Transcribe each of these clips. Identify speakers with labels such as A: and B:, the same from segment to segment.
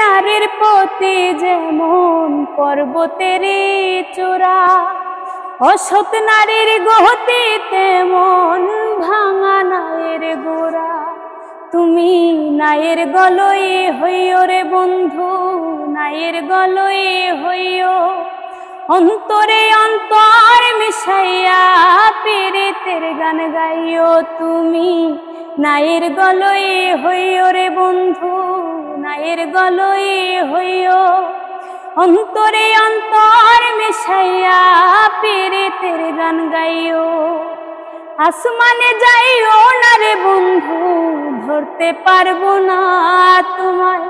A: নারীর পতি যেমন পর্বতের চূড়া, অসৎ নারীর গতি তেমন ভাঙা নায়ের গোড়া। তুমি নায়ের গলয়ে হইও রে বন্ধু, নায়ের গলয়ে হইও। অন্তরে অন্তর মিশাইয়া পীড়িতের গান গাইও তুমি, নায়ের গলয়ে হইও রে বন্ধু। নায়ের গলয়ে হইও। অন্তরে অন্তর মিশাইয়া পীড়িতের গান গাইও। আসমানে যাইও না রে বন্ধু, ধরতে পারব না তোমায়।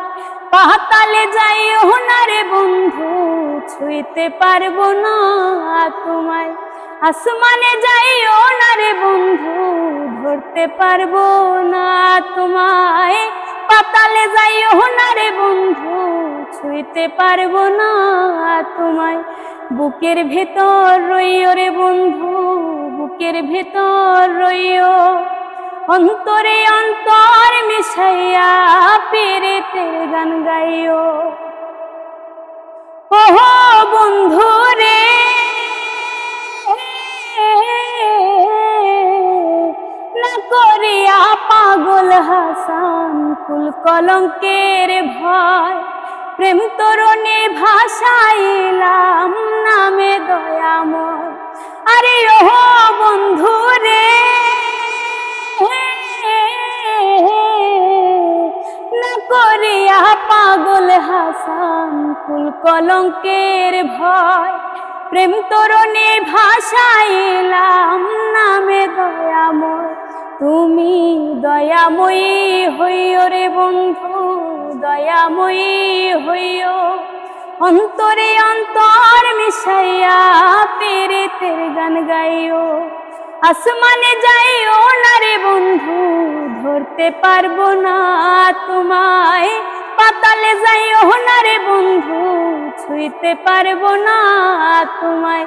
A: পাতালে যাইও না রে বন্ধু, ছুঁইতে পারব না তোমায়। আসমানে যাইও না রে বন্ধু, ধরতে পারব না পাতালে যাইও না বন্ধু, ছুঁইতে পারব না তোমায়। বুকের ভেতর রইও রে বন্ধু, বুকের ভেতর রইও। অন্তরে অন্তর মিশাইয়া পেরেতের গান গাইও। ওহো বন্ধু রে কুল কলঙ্কের ভয়, প্রেম তরণে ভাষাইলাম নামে দয়াময়। আরে ওহো বন্ধু রে, না করিয়া পাগল হাসান কুল কলঙ্কের ভয়, প্রেম তরণে ভাষাইলাম নামে দয়াময়। তুমি দয়াময়ী হইও রে বন্ধু, দয়াময়ী হইও। অন্তরে অন্তর মিশাইয়া পেরেতের গান গাইও। আসমানে যাইও না রে বন্ধু, ধরতে পারব না তোমায়। পাতালে যাইও না রে বন্ধু, ছুঁইতে পারব না তোমায়।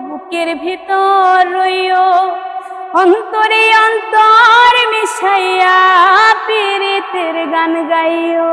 A: বুকের ভিতর রইও। অন্তরে অন্তর মিশাইয়া পীরিতের গান গাইও।